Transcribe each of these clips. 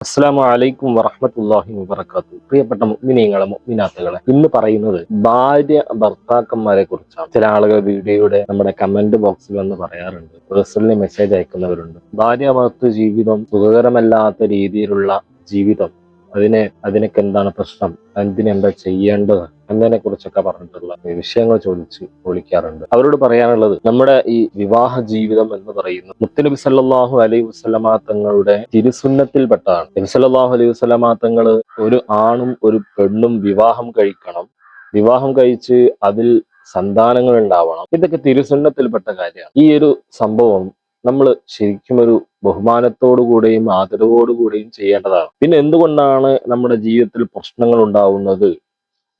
അസ്സാമു അലൈക്കും വറഹമത്തല്ലാഹി വബർക്കാത്തു പ്രിയപ്പെട്ട മുഗ്മിനിയങ്ങളെ മുഗ്മിനാത്തുകളെ ഇന്ന് പറയുന്നത് ഭാര്യ ഭർത്താക്കന്മാരെ കുറിച്ചാണ്. ചില ആളുകൾ വീഡിയോയുടെ നമ്മുടെ കമന്റ് ബോക്സിൽ വന്ന് പറയാറുണ്ട്. പേഴ്സണലി മെസ്സേജ് അയക്കുന്നവരുണ്ട്. ഭാര്യ ഭർത്തൃ ജീവിതം സുഖകരമല്ലാത്ത രീതിയിലുള്ള ജീവിതം. അതിനെ അതിനൊക്കെ എന്താണ് പ്രശ്നം? എന്തിനെന്താ ചെയ്യേണ്ടത്? എന്നതിനെ കുറിച്ചൊക്കെ പറഞ്ഞിട്ടുള്ള വിഷയങ്ങൾ ചോദിച്ച് വിളിക്കാറുണ്ട്. അവരോട് പറയാനുള്ളത് നമ്മുടെ ഈ വിവാഹ ജീവിതം എന്ന് പറയുന്നത് മുത്തനബി സല്ലാഹു അലൈഹി വസല്ലമ തങ്ങളുടെ തിരുസുന്നത്തിൽപ്പെട്ടതാണ്. നബി സല്ലല്ലാഹു അലൈഹി വസല്ലമ തങ്ങൾ ഒരു ആണും ഒരു പെണ്ണും വിവാഹം കഴിക്കണം. വിവാഹം കഴിച്ച് അതിൽ സന്താനങ്ങൾ ഉണ്ടാവണം. ഇതൊക്കെ തിരുസുന്നത്തിൽപ്പെട്ട കാര്യമാണ്. ഈ ഒരു സംഭവം നമ്മൾ ശരിക്കും ഒരു ബഹുമാനത്തോടു കൂടെയും ആദരവോടു ചെയ്യേണ്ടതാണ്. പിന്നെ എന്തുകൊണ്ടാണ് നമ്മുടെ ജീവിതത്തിൽ പ്രശ്നങ്ങൾ ഉണ്ടാവുന്നത്?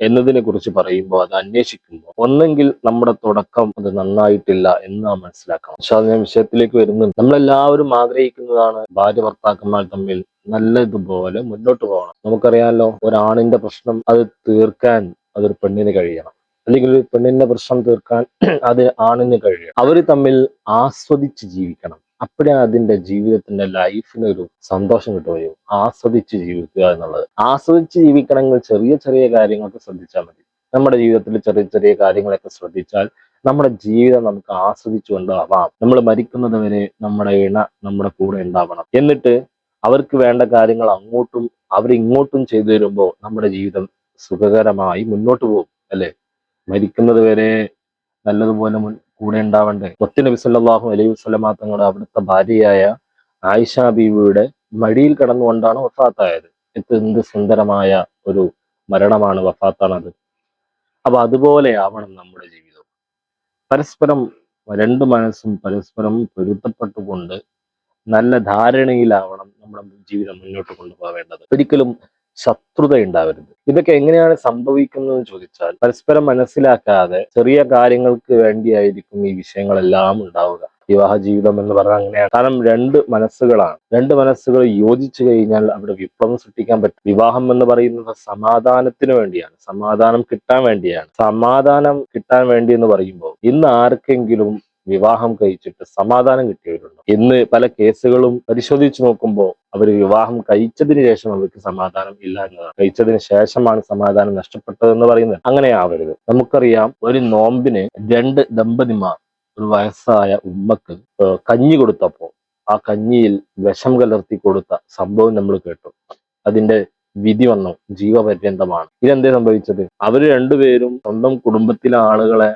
എന്നതിനെ കുറിച്ച് പറയുമ്പോൾ അത് അന്വേഷിക്കുമ്പോൾ ഒന്നെങ്കിൽ നമ്മുടെ തുടക്കം അത് നന്നായിട്ടില്ല എന്ന് നാം മനസ്സിലാക്കണം. പക്ഷെ അത് ഞാൻ വിഷയത്തിലേക്ക് വരുന്നുണ്ട്. നമ്മളെല്ലാവരും ആഗ്രഹിക്കുന്നതാണ് ഭാര്യ ഭർത്താക്കന്മാർ തമ്മിൽ നല്ലതുപോലെ മുന്നോട്ട് പോകണം. നമുക്കറിയാമല്ലോ ഒരാണിന്റെ പ്രശ്നം അത് തീർക്കാൻ അതൊരു പെണ്ണിന് കഴിയണം. അല്ലെങ്കിൽ ഒരു പെണ്ണിന്റെ പ്രശ്നം തീർക്കാൻ അത് ആണിന് കഴിയണം. അവർ തമ്മിൽ ആസ്വദിച്ച് ജീവിക്കണം. അപ്പോഴേ അതിന്റെ ജീവിതത്തിന്റെ ലൈഫിന് ഒരു സന്തോഷം കിട്ടുകയും ആസ്വദിച്ച് ജീവിക്കുക എന്നുള്ളത്. ആസ്വദിച്ച് ജീവിക്കണമെങ്കിൽ ചെറിയ ചെറിയ കാര്യങ്ങളൊക്കെ ശ്രദ്ധിച്ചാൽ മതി. നമ്മുടെ ജീവിതത്തിൽ ചെറിയ ചെറിയ കാര്യങ്ങളൊക്കെ ശ്രദ്ധിച്ചാൽ നമ്മുടെ ജീവിതം നമുക്ക് ആസ്വദിച്ചുകൊണ്ട് ആവാം നമ്മൾ മരിക്കുന്നത് വരെ നമ്മുടെ ഇണ നമ്മുടെ കൂടെ ഉണ്ടാവണം. എന്നിട്ട് അവർക്ക് വേണ്ട കാര്യങ്ങൾ അങ്ങോട്ടും അവരിങ്ങോട്ടും ചെയ്തു തരുമ്പോൾ നമ്മുടെ ജീവിതം സുഖകരമായി മുന്നോട്ട് പോകും. അല്ലെ? മരിക്കുന്നത് വരെ നല്ലതുപോലെ കൂടെ ഉണ്ടാവണ്ടേ ഒത്തിനബി സല്ലാഹു അലൈഹി വസല്ലമ തങ്ങളുടെ അവിടുത്തെ ഭാര്യയായ ആയിഷ ബീവിയുടെ മടിയിൽ കടന്നുകൊണ്ടാണ് വഫാത്തായത്. എന്ത് സുന്ദരമായ ഒരു മരണമാണ് വഫാത്താണത്. അപ്പൊ അതുപോലെ ആവണം നമ്മുടെ ജീവിതം. പരസ്പരം രണ്ട് മനസ്സും പരസ്പരം പൊരുത്തപ്പെട്ടുകൊണ്ട് നല്ല ധാരണയിലാവണം നമ്മുടെ ജീവിതം മുന്നോട്ട് കൊണ്ടുപോകേണ്ടത്. ഒരിക്കലും ശത്രുത ഉണ്ടാവരുത് ഇതൊക്കെ എങ്ങനെയാണ് സംഭവിക്കുന്നതെന്ന് ചോദിച്ചാൽ പരസ്പരം മനസ്സിലാക്കാതെ ചെറിയ കാര്യങ്ങൾക്ക് വേണ്ടിയായിരിക്കും ഈ വിഷയങ്ങളെല്ലാം ഉണ്ടാവുക. വിവാഹ ജീവിതം എന്ന് പറഞ്ഞാൽ അങ്ങനെയാണ്. കാരണം രണ്ട് മനസ്സുകളാണ്. രണ്ട് മനസ്സുകൾ യോജിച്ചു കഴിഞ്ഞാൽ അവിടെ വിപ്ലവം സൃഷ്ടിക്കാൻ പറ്റും. വിവാഹം എന്ന് പറയുന്നത് സമാധാനത്തിന് വേണ്ടിയാണ്. സമാധാനം കിട്ടാൻ വേണ്ടിയാണ്. സമാധാനം കിട്ടാൻ വേണ്ടി എന്ന് പറയുമ്പോൾ ഇന്ന് ആർക്കെങ്കിലും വിവാഹം കഴിച്ചിട്ട് സമാധാനം കിട്ടിയവരുണ്ട്. ഇന്ന് പല കേസുകളും പരിശോധിച്ചു നോക്കുമ്പോൾ അവർ വിവാഹം കഴിച്ചതിന് ശേഷം അവർക്ക് സമാധാനം ഇല്ല എന്നതാണ്. കഴിച്ചതിന് ശേഷമാണ് സമാധാനം നഷ്ടപ്പെട്ടതെന്ന് പറയുന്നത്. അങ്ങനെ ആവരുത് നമുക്കറിയാം ഒരു നോമ്പിന് രണ്ട് ദമ്പതിമാർ ഒരു വയസ്സായ ഉമ്മക്ക് കഞ്ഞി കൊടുത്തപ്പോൾ ആ കഞ്ഞിയിൽ വിഷം കലർത്തി കൊടുത്ത സംഭവം നമ്മൾ കേട്ടു. അതിന്റെ വിധി വന്നു. ജീവപര്യന്തമാണ്. ഇതെന്തേ സംഭവിച്ചത്? അവർ രണ്ടുപേരും സ്വന്തം കുടുംബത്തിലെ ആളുകളെ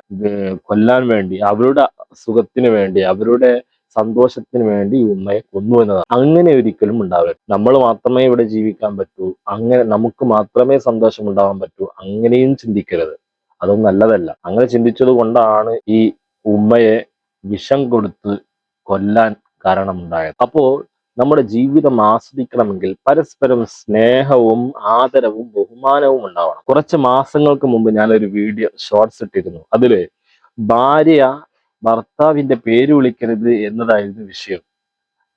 കൊല്ലാൻ വേണ്ടി അവരുടെ സുഖത്തിന് വേണ്ടി അവരുടെ സന്തോഷത്തിന് വേണ്ടി ഉമ്മയെ കൊന്നു എന്നതാണ്. അങ്ങനെ ഒരിക്കലും ഉണ്ടാവരുത്. നമ്മൾ മാത്രമേ ഇവിടെ ജീവിക്കാൻ പറ്റൂ. അങ്ങനെ നമുക്ക് മാത്രമേ സന്തോഷം ഉണ്ടാവാൻ പറ്റൂ. അങ്ങനെയും ചിന്തിക്കരുത്. അതൊന്നും നല്ലതല്ല. അങ്ങനെ ചിന്തിച്ചത് കൊണ്ടാണ് ഈ ഉമ്മയെ വിഷം കൊടുത്ത് കൊല്ലാൻ കാരണമുണ്ടായത്. അപ്പോ നമ്മുടെ ജീവിതം ആസ്വദിക്കണമെങ്കിൽ പരസ്പരം സ്നേഹവും ആദരവും ബഹുമാനവും ഉണ്ടാവണം. കുറച്ച് മാസങ്ങൾക്ക് മുമ്പ് ഞാനൊരു വീഡിയോ ഷോർട്സ് ഇട്ടിരുന്നു. അതിൽ ഭാര്യ ഭർത്താവിന്റെ പേര് വിളിക്കരുത് എന്നതായിരുന്നു വിഷയം.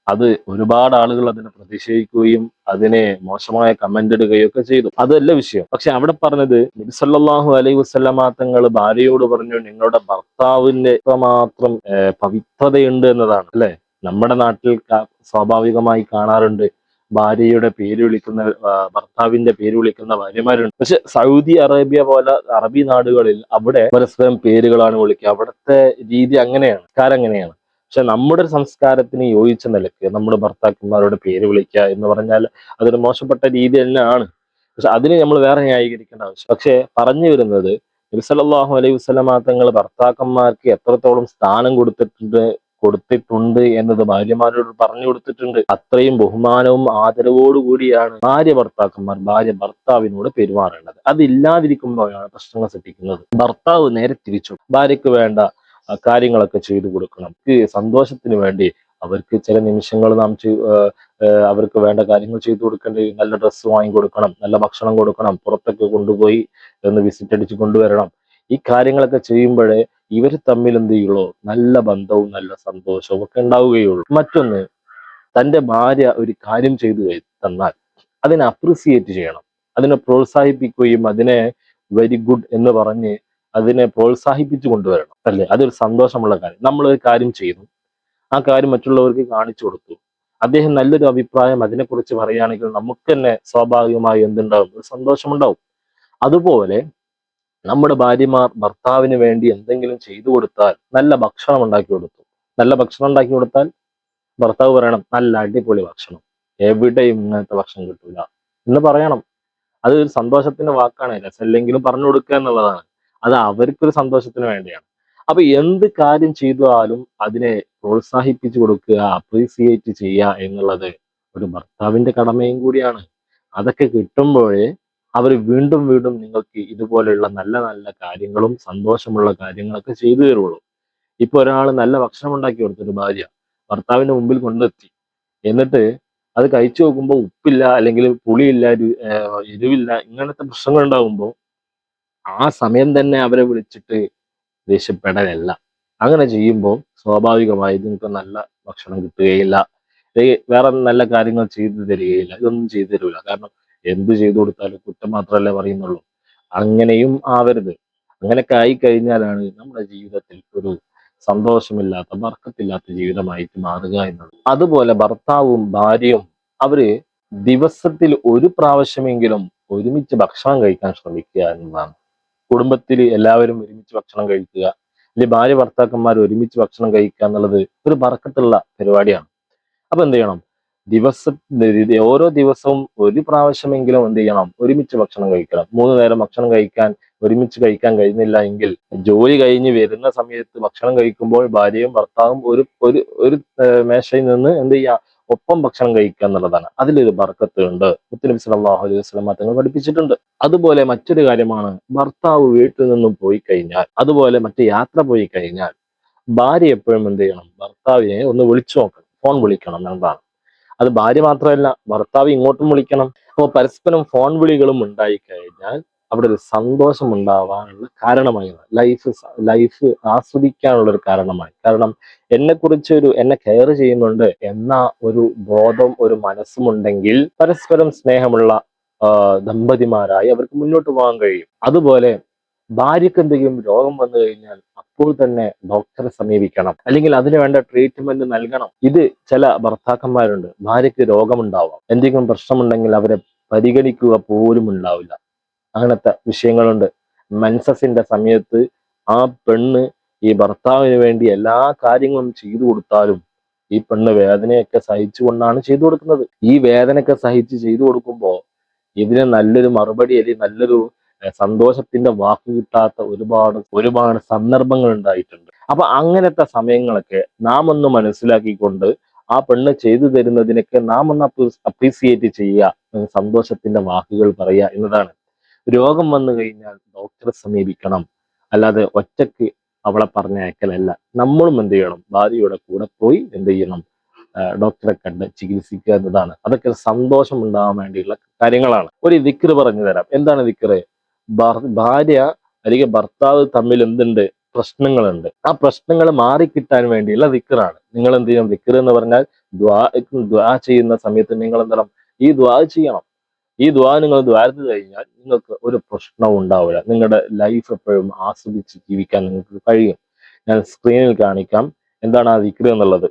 അത് ഒരുപാട് ആളുകൾ അതിനെ പ്രതിഷേധിക്കുകയും അതിനെ മോശമായ കമന്റ് ഇടുകയും ഒക്കെ ചെയ്തു. അതല്ല വിഷയം. പക്ഷെ അവിടെ പറഞ്ഞത് നബിസല്ലാഹു അലൈ വസ്ലമാ തങ്ങൾ ഭാര്യയോട് പറഞ്ഞു നിങ്ങളുടെ ഭർത്താവിന്റെ മാത്രം പവിത്രതയുണ്ട് എന്നതാണ്. അല്ലെ? നമ്മുടെ നാട്ടിൽ സ്വാഭാവികമായി കാണാറുണ്ട്. ഭാര്യയുടെ പേര് വിളിക്കുന്ന ഭർത്താവിന്റെ പേര് വിളിക്കുന്ന ഭാര്യമാരുണ്ട്. പക്ഷെ സൗദി അറേബ്യ പോലെ അറബി നാടുകളിൽ അവിടെ പരസ്പരം പേരുകളാണ് വിളിക്കുക. അവിടുത്തെ രീതി അങ്ങനെയാണ് സംസ്കാരം അങ്ങനെയാണ്. പക്ഷെ നമ്മുടെ ഒരു സംസ്കാരത്തിന് യോജിച്ച നിലയ്ക്ക് നമ്മുടെ ഭർത്താക്കന്മാരോട് പേര് വിളിക്കുക എന്ന് പറഞ്ഞാൽ അതൊരു മോശപ്പെട്ട രീതി തന്നെയാണ്. പക്ഷെ അതിന് നമ്മൾ വേറെ ന്യായീകരിക്കേണ്ട ആവശ്യം പക്ഷെ പറഞ്ഞു വരുന്നത് നബിസല്ലാഹു അലൈഹി വസ്ലമാ തങ്ങൾ ഭർത്താക്കന്മാർക്ക് എത്രത്തോളം സ്ഥാനം കൊടുത്തിട്ടുണ്ട് കൊടുത്തിട്ടുണ്ട് എന്നത് ഭാര്യമാരോട് പറഞ്ഞു കൊടുത്തിട്ടുണ്ട്. അത്രയും ബഹുമാനവും ആദരവോടു കൂടിയാണ് ഭാര്യ ഭർത്താക്കന്മാർ ഭാര്യ ഭർത്താവിനോട് പെരുമാറേണ്ടത്. അതില്ലാതിരിക്കുമ്പോഴാണ് പ്രശ്നങ്ങൾ സൃഷ്ടിക്കുന്നത്. ഭർത്താവ് നേരെ തിരിച്ചു. ഭാര്യയ്ക്ക് വേണ്ട കാര്യങ്ങളൊക്കെ ചെയ്തു കൊടുക്കണം. സന്തോഷത്തിന് വേണ്ടി അവർക്ക് ചില നിമിഷങ്ങൾ നാം അവർക്ക് വേണ്ട കാര്യങ്ങൾ ചെയ്തു കൊടുക്കേണ്ടി നല്ല ഡ്രസ്സ് വാങ്ങി കൊടുക്കണം നല്ല ഭക്ഷണം കൊടുക്കണം പുറത്തൊക്കെ കൊണ്ടുപോയി ഒന്ന് വിസിറ്റ് അടിച്ച് കൊണ്ടുവരണം. ഈ കാര്യങ്ങളൊക്കെ ചെയ്യുമ്പോഴേ ഇവർ തമ്മിൽ എന്ത് ചെയ്യുള്ളൂ? നല്ല ബന്ധവും നല്ല സന്തോഷവും ഒക്കെ ഉണ്ടാവുകയുള്ളൂ. മറ്റൊന്ന് തന്റെ ഭാര്യ ഒരു കാര്യം ചെയ്തു തന്നാൽ അതിനെ അപ്രിസിയേറ്റ് ചെയ്യണം. അതിനെ പ്രോത്സാഹിപ്പിക്കുകയും അതിനെ വെരി ഗുഡ് എന്ന് പറഞ്ഞ് അതിനെ പ്രോത്സാഹിപ്പിച്ചു കൊണ്ടുവരണം. അല്ലെ? അതൊരു സന്തോഷമുള്ള കാര്യം. നമ്മൾ ഒരു കാര്യം ചെയ്തു. ആ കാര്യം മറ്റുള്ളവർക്ക് കാണിച്ചു കൊടുത്തു. അദ്ദേഹം നല്ലൊരു അഭിപ്രായം അതിനെക്കുറിച്ച് പറയുകയാണെങ്കിൽ നമുക്ക് തന്നെ സ്വാഭാവികമായി എന്തുണ്ടാവും? ഒരു സന്തോഷമുണ്ടാവും. അതുപോലെ നമ്മുടെ ഭാര്യമാർ ഭർത്താവിന് വേണ്ടി എന്തെങ്കിലും ചെയ്തു കൊടുത്താൽ നല്ല ഭക്ഷണം ഉണ്ടാക്കി കൊടുത്തു. നല്ല ഭക്ഷണം ഉണ്ടാക്കി കൊടുത്താൽ ഭർത്താവ് പറയണം നല്ല അടിപൊളി ഭക്ഷണം. എവിടെയും ഇങ്ങനത്തെ ഭക്ഷണം കിട്ടൂല. എന്ന് പറയണം. അത് ഒരു സന്തോഷത്തിന്റെ വാക്കാണ്. രസമില്ലെങ്കിലും പറഞ്ഞു കൊടുക്കുക എന്നുള്ളതാണ്. അത് അവർക്കൊരു സന്തോഷത്തിന് വേണ്ടിയാണ്. അപ്പൊ എന്ത് കാര്യം ചെയ്താലും അതിനെ പ്രോത്സാഹിപ്പിച്ചു കൊടുക്കുക അപ്രീസിയേറ്റ് ചെയ്യുക എന്നുള്ളത് ഒരു ഭർത്താവിന്റെ കടമയും കൂടിയാണ്. അതൊക്കെ കിട്ടുമ്പോഴേ അവർ വീണ്ടും വീണ്ടും നിങ്ങൾക്ക് ഇതുപോലെയുള്ള നല്ല നല്ല കാര്യങ്ങളും സന്തോഷമുള്ള കാര്യങ്ങളൊക്കെ ചെയ്തു തരുള്ളൂ ഇപ്പൊ ഒരാൾ നല്ല ഭക്ഷണം ഉണ്ടാക്കി കൊടുത്തൊരു ഭാര്യ ഭർത്താവിന്റെ മുമ്പിൽ കൊണ്ടെത്തി. എന്നിട്ട് അത് കഴിച്ചു നോക്കുമ്പോൾ ഉപ്പില്ല അല്ലെങ്കിൽ പുളിയില്ല എരിവില്ല ഇങ്ങനത്തെ പ്രശ്നങ്ങൾ ഉണ്ടാകുമ്പോൾ ആ സമയം തന്നെ അവരെ വിളിച്ചിട്ട് ദേഷ്യപ്പെടലല്ല. അങ്ങനെ ചെയ്യുമ്പോൾ സ്വാഭാവികമായി നിങ്ങൾക്ക് നല്ല ഭക്ഷണം കിട്ടുകയില്ല. വേറെ നല്ല കാര്യങ്ങൾ ചെയ്തു തരികയില്ല. ഇതൊന്നും ചെയ്തു തരില്ല കാരണം എന്ത് ചെയ്തു കൊടുത്താലും കുറ്റം മാത്രമല്ലേ പറയുന്നുള്ളൂ. അങ്ങനെയും ആവരുത്. അങ്ങനെയൊക്കെ ആയി കഴിഞ്ഞാലാണ് നമ്മുടെ ജീവിതത്തിൽ ഒരു സന്തോഷമില്ലാത്ത ബർക്കത്തില്ലാത്ത ജീവിതമായിട്ട് മാറുക എന്നത്. അതുപോലെ ഭർത്താവും ഭാര്യയും അവർ ദിവസത്തിൽ ഒരു പ്രാവശ്യമെങ്കിലും ഒരുമിച്ച് ഭക്ഷണം കഴിക്കാൻ ശ്രമിക്കുക എന്നതാണ്. കുടുംബത്തിൽ എല്ലാവരും ഒരുമിച്ച് ഭക്ഷണം കഴിക്കുക അല്ലെങ്കിൽ ഭാര്യ ഭർത്താക്കന്മാർ ഒരുമിച്ച് ഭക്ഷണം കഴിക്കുക എന്നുള്ളത് ഒരു ബർക്കത്തുള്ള പരിപാടിയാണ്. അപ്പൊ എന്ത് ചെയ്യണം? ദിവസ ഓരോ ദിവസവും ഒരു പ്രാവശ്യമെങ്കിലും എന്ത് ചെയ്യണം? ഒരുമിച്ച് ഭക്ഷണം കഴിക്കണം. മൂന്ന് നേരം ഭക്ഷണം കഴിക്കാൻ ഒരുമിച്ച് കഴിക്കാൻ കഴിയുന്നില്ല എങ്കിൽ ജോലി കഴിഞ്ഞ് വരുന്ന സമയത്ത് ഭക്ഷണം കഴിക്കുമ്പോൾ ഭാര്യയും ഭർത്താവും ഒരു ഒരു ഒരു മേശയിൽ നിന്ന് എന്ത് ചെയ്യുക? ഒപ്പം ഭക്ഷണം കഴിക്കുക എന്നുള്ളതാണ്. അതിലൊരു ബർക്കത്ത് ഉണ്ട് മുത്തനബി സലാഹു അലൈഹി വസല്ലം തങ്ങൾ പഠിപ്പിച്ചിട്ടുണ്ട്. അതുപോലെ മറ്റൊരു കാര്യമാണ്. ഭർത്താവ് വീട്ടിൽ നിന്നും പോയി കഴിഞ്ഞാൽ അതുപോലെ മറ്റു യാത്ര പോയി കഴിഞ്ഞാൽ ഭാര്യ എപ്പോഴും എന്ത് ചെയ്യണം? ഭർത്താവിനെ ഒന്ന് വിളിച്ചു നോക്കണം. ഫോൺ വിളിക്കണം. എന്നതാണ് അത് ഭാര്യ മാത്രമല്ല ഭർത്താവ് ഇങ്ങോട്ടും വിളിക്കണം. അപ്പോൾ പരസ്പരം ഫോൺ വിളികളും ഉണ്ടായി കഴിഞ്ഞാൽ അവിടെ ഒരു സന്തോഷം ഉണ്ടാവാനുള്ള കാരണമായി ലൈഫ് ലൈഫ് ആസ്വദിക്കാനുള്ള ഒരു കാരണമായി. കാരണം എന്നെ കുറിച്ചൊരു എന്നെ കെയർ ചെയ്യുന്നുണ്ട് എന്ന ഒരു ബോധം ഒരു മനസ്സുമുണ്ടെങ്കിൽ പരസ്പരം സ്നേഹമുള്ള ദമ്പതിമാരായി അവർക്ക് മുന്നോട്ട് പോകാൻ കഴിയും. അതുപോലെ ഭാര്യക്ക് എന്തെങ്കിലും രോഗം വന്നു കഴിഞ്ഞാൽ അപ്പോൾ തന്നെ ഡോക്ടറെ സമീപിക്കണം. അല്ലെങ്കിൽ അതിന് വേണ്ട ട്രീറ്റ്മെന്റ് നൽകണം. ഇത് ചില ഭർത്താക്കന്മാരുണ്ട്. ഭാര്യയ്ക്ക് രോഗമുണ്ടാവാം. എന്തെങ്കിലും പ്രശ്നമുണ്ടെങ്കിൽ അവരെ പരിഗണിക്കുക പോലും ഉണ്ടാവില്ല. അങ്ങനത്തെ വിഷയങ്ങളുണ്ട്. മെൻസസിന്റെ സമയത്ത് ആ പെണ്ണ് ഈ ഭർത്താവിന് വേണ്ടി എല്ലാ കാര്യങ്ങളും ചെയ്തു കൊടുത്താലും ഈ പെണ്ണ് വേദനയൊക്കെ സഹിച്ചുകൊണ്ടാണ് ചെയ്തു കൊടുക്കുന്നത്. ഈ വേദനയൊക്കെ സഹിച്ച് ചെയ്തു കൊടുക്കുമ്പോൾ ഇതിന് നല്ലൊരു മറുപടി അല്ലെങ്കിൽ നല്ലൊരു സന്തോഷത്തിന്റെ വാക്ക് കിട്ടാത്ത ഒരുപാട് ഒരുപാട് സന്ദർഭങ്ങൾ ഉണ്ടായിട്ടുണ്ട്. അപ്പൊ അങ്ങനത്തെ സമയങ്ങളൊക്കെ നാം ഒന്ന് മനസ്സിലാക്കിക്കൊണ്ട് ആ പെണ്ണ് ചെയ്തു തരുന്നതിനൊക്കെ നാം ഒന്ന് അപ്രീസിയേറ്റ് ചെയ്യുക സന്തോഷത്തിന്റെ വാക്കുകൾ പറയുക എന്നതാണ്. രോഗം വന്നു കഴിഞ്ഞാൽ ഡോക്ടറെ സമീപിക്കണം. അല്ലാതെ ഒറ്റയ്ക്ക് അവളെ പറഞ്ഞയക്കലല്ല. നമ്മളും എന്ത് ചെയ്യണം? ഭാര്യയുടെ കൂടെ പോയി എന്ത് ചെയ്യണം? ഡോക്ടറെ കണ്ട് ചികിത്സിക്കുക എന്നതാണ്. അതൊക്കെ സന്തോഷം ഉണ്ടാകാൻ വേണ്ടിയുള്ള കാര്യങ്ങളാണ്. ഒരു വിക്രി പറഞ്ഞു തരാം. എന്താണ് ഭർ- ഭാര്യ അല്ലെങ്കിൽ ഭർത്താവ് തമ്മിൽ എന്തുണ്ട്? പ്രശ്നങ്ങളുണ്ട്. ആ പ്രശ്നങ്ങൾ മാറിക്കിട്ടാൻ വേണ്ടിയുള്ള വിക്രാണ് നിങ്ങൾ എന്ത് ചെയ്യണം? വിക്ര എന്ന് പറഞ്ഞാൽ ദ്വാ ദ്വാ ചെയ്യുന്ന സമയത്ത് നിങ്ങൾ എന്താണ് ഈ ദ്വാ ചെയ്യണം. ഈ ദ്വാ നിങ്ങൾ ദ്വാരത്ത് കഴിഞ്ഞാൽ നിങ്ങൾക്ക് ഒരു പ്രശ്നവും ഉണ്ടാവില്ല. നിങ്ങളുടെ ലൈഫ് എപ്പോഴും ആസ്വദിച്ച് ജീവിക്കാൻ നിങ്ങൾക്ക് കഴിയും. ഞാൻ സ്ക്രീനിൽ കാണിക്കാം. എന്താണ് ആ വിക്ര എന്നുള്ളത്?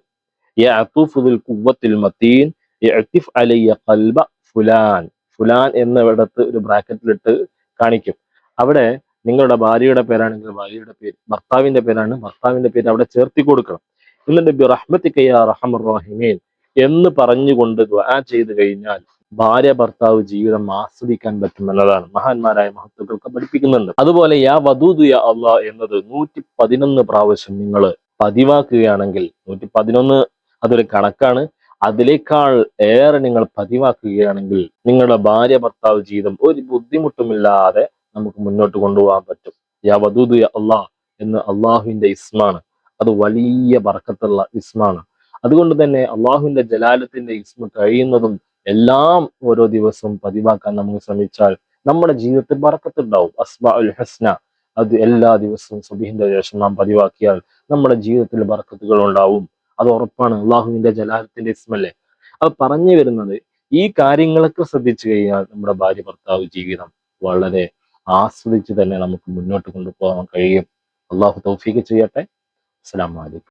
ഫുലാൻ. ഫുലാൻ എന്നിടത്ത് ഒരു ബ്രാക്കറ്റിലിട്ട് കാണിക്കും. അവിടെ നിങ്ങളുടെ ഭാര്യയുടെ പേരാണെങ്കിൽ ഭാര്യയുടെ പേര് ഭർത്താവിന്റെ പേരാണ് ഭർത്താവിന്റെ പേര് അവിടെ ചേർത്തി കൊടുക്കണം. എന്നിട്ട് ബി റഹ്മത്തിക യാ റഹമർ റഹീമീൻ എന്ന് പറഞ്ഞുകൊണ്ട് ദ്വാ ചെയ്ത് കഴിഞ്ഞാൽ ഭാര്യ ഭർത്താവ് ജീവിതം ആസ്വദിക്കാൻ പറ്റും എന്നതാണ്. മഹാന്മാരായ മഹത്വക്കൾക്ക് പഠിപ്പിക്കുന്നുണ്ട്. അതുപോലെ യാ വധൂതു യാ അള്ളാ എന്നത് നൂറ്റി പതിനൊന്ന് പ്രാവശ്യം നിങ്ങൾ പതിവാക്കുകയാണെങ്കിൽ നൂറ്റി പതിനൊന്ന് അതൊരു കണക്കാണ്. അതിനേക്കാൾ ഏറെ നിങ്ങൾ പതിവാക്കുകയാണെങ്കിൽ നിങ്ങളുടെ ഭാര്യ ഭർത്താവ് ജീവിതം ഒരു ബുദ്ധിമുട്ടുമില്ലാതെ നമുക്ക് മുന്നോട്ട് കൊണ്ടുപോകാൻ പറ്റും. യാ വധൂദു യ അള്ളാ എന്ന് അള്ളാഹുവിന്റെ ഇസ്മാണ്. അത് വലിയ ബർക്കത്തുള്ള ഇസ്മാണ്. അതുകൊണ്ട് തന്നെ അള്ളാഹുവിന്റെ ജലാലത്തിന്റെ ഇസ്മ കഴിയുന്നതും എല്ലാം ഓരോ ദിവസവും പതിവാക്കാൻ നമുക്ക് ശ്രമിച്ചാൽ നമ്മുടെ ജീവിതത്തിൽ വറക്കത്തുണ്ടാവും അസ്മാ ഉൽ ഹസ്ന. അത് എല്ലാ ദിവസവും സുബിഹിന്റെ ശേഷം നാം പതിവാക്കിയാൽ നമ്മുടെ ജീവിതത്തിൽ ബർക്കത്തുകൾ ഉണ്ടാവും. അത് ഉറപ്പാണ്. അള്ളാഹുവിന്റെ ജലാലത്തിന്റെ ഇസ്മല്ലേ. അത് പറഞ്ഞു വരുന്നത് ഈ കാര്യങ്ങളൊക്കെ ശ്രദ്ധിച്ചു കഴിഞ്ഞാൽ നമ്മുടെ ഭാര്യ ഭർത്താവ് ജീവിതം വളരെ ആസ്വദിച്ച് തന്നെ നമുക്ക് മുന്നോട്ട് കൊണ്ടുപോകാൻ കഴിയും. അള്ളാഹു തൗഫീഖ് ചെയ്യട്ടെ. അസ്സാം അലൈക്കും.